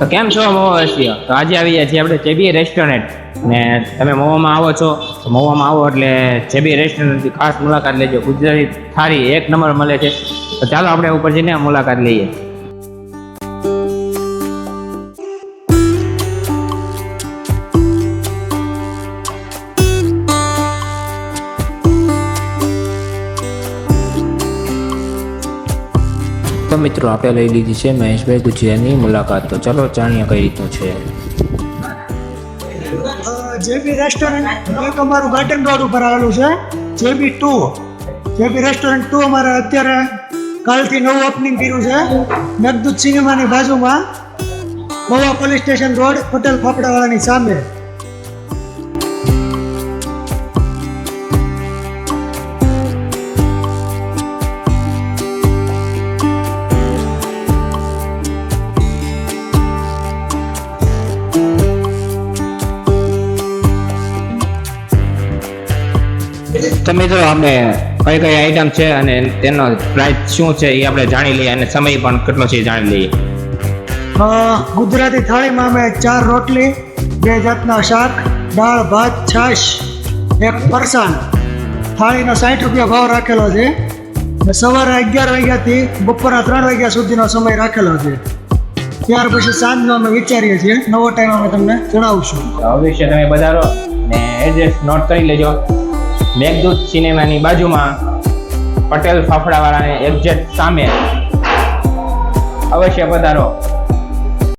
તો કેમ છો મોવાસીઓ તો આજે આવી ગયા છીએ આપણે ચેબી રેસ્ટોરન્ટ. ને તમે મોવામાં આવો છો, તો મોવામાં આવો એટલે ચેબી રેસ્ટોરન્ટની ખાસ મુલાકાત લેજો. ગુજરાતી થાળી એક નંબર મળે છે. તો ચાલો આપણે ઉપર જઈને મુલાકાત લઈએ. તો મિત્રો, આપણે લઈ લીધી છે મહેશભાઈ ગુજિયાની મુલાકાત. તો ચાલો જાણીએ કઈ રીતનું છે. જેબી રેસ્ટોરન્ટ એક અમારું ગાર્ડન રોડ ઉપર આવેલું છે JB to JB restaurant to અમારે અત્યારે કાલથી નવું ઓપનિંગ કર્યું છે, મેઘદૂત સિનેમાની બાજુમાં, Goa police station road Patel ફાફડાવાળાની સામે. તો મિત્રો આપણે કઈ કઈ આઈટમ છે અને તેનો પ્રાઇસ શું છે એ આપણે જાણી લઈએ અને સમય પણ કેટલો છે જાણી લઈએ. ગુજરાતી થાળીમાં અમે ચાર રોટલી બે જાતના શાક દાળ ભાત છાશ એક ફરસાણ. થાળીનો સાઠ રૂપિયા ભાવ રાખેલો છે. સવારે અગિયાર વાગ્યાથી બપોરના ત્રણ વાગ્યા સુધીનો સમય રાખેલો છે. ત્યાર પછી સાંજનો અમે વિચારીએ છીએ. નવો ટાઈમ અમે તમને જણાવશું. અવશ્ય તમે પધારો ને એડ્રેસ નોટ કરી લેજો. મેઘદૂત સિનેમાની બાજુમાં પટેલ ફાફડાવાળાને એક્ઝેક્ટ સામે અવશ્ય પધારો.